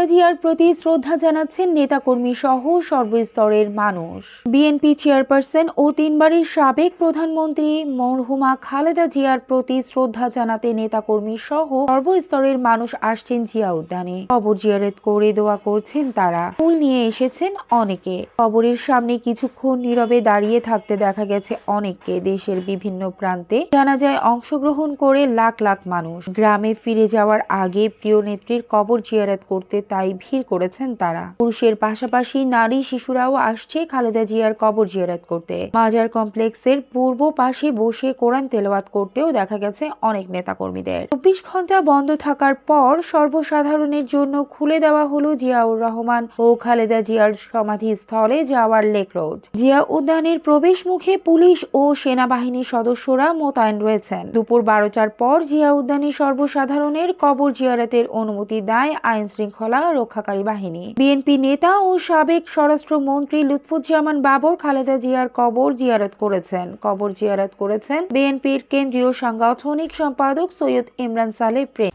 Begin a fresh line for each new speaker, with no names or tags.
খালেদা জিয়ার প্রতি শ্রদ্ধা জানাচ্ছেন নেতাকর্মী সহ সর্বস্তরের মানুষ। বিএনপি চেয়ারপারসন ও তিনবারের সাবেক প্রধানমন্ত্রী মরহুমা খালেদা জিয়ার প্রতি শ্রদ্ধা জানাতে নেতাকর্মী সহ সর্বস্তরের মানুষ আসছেন জিয়া উদ্যানে। কবর জিয়ারত করে দোয়া করছেন তারা। ফুল নিয়ে এসেছেন অনেকে। কবরের সামনে কিছুক্ষণ নীরবে দাঁড়িয়ে থাকতে দেখা গেছে অনেককে। দেশের বিভিন্ন প্রান্তে জানাজায় অংশগ্রহণ করে লাখ লাখ মানুষ। গ্রামে ফিরে যাওয়ার আগে প্রিয় নেত্রীর কবর জিয়ারত করতে তাই ভিড় করেছেন তারা। পুরুষের পাশাপাশি নারী শিশুরাও আসছে খালেদা জিয়ার কবর জিয়ারত করতে। মাজার কমপ্লেক্সের পূর্ব পাশে বসে কোরআন তেলাওয়াত করতেও দেখা গেছে অনেক নেতাকর্মীদের। চব্বিশ ঘণ্টা বন্ধ থাকার পর সর্বসাধারণের জন্য খুলে দেওয়া হলো জিয়াউর রহমান ও খালেদা জিয়ার সমাধিস্থলে যাওয়ার লেক রোড। জিয়া উদ্যানের প্রবেশ মুখে পুলিশ ও সেনাবাহিনীর সদস্যরা মোতায়েন রয়েছেন। দুপুর বারোটার পর জিয়া উদ্যানে সর্বসাধারণের কবর জিয়ারতের অনুমতি দেয় আইন শৃঙ্খলা রক্ষাকারী বাহিনী। বিএনপি নেতা ও সাবেক স্বরাষ্ট্রমন্ত্রী লুৎফুজ্জামান বাবর খালেদা জিয়ার কবর জিয়ারত করেছেন। কবর জিয়ারত করেছেন বিএনপির কেন্দ্রীয় সাংগঠনিক সম্পাদক সৈয়দ ইমরান সালেহ প্রেম।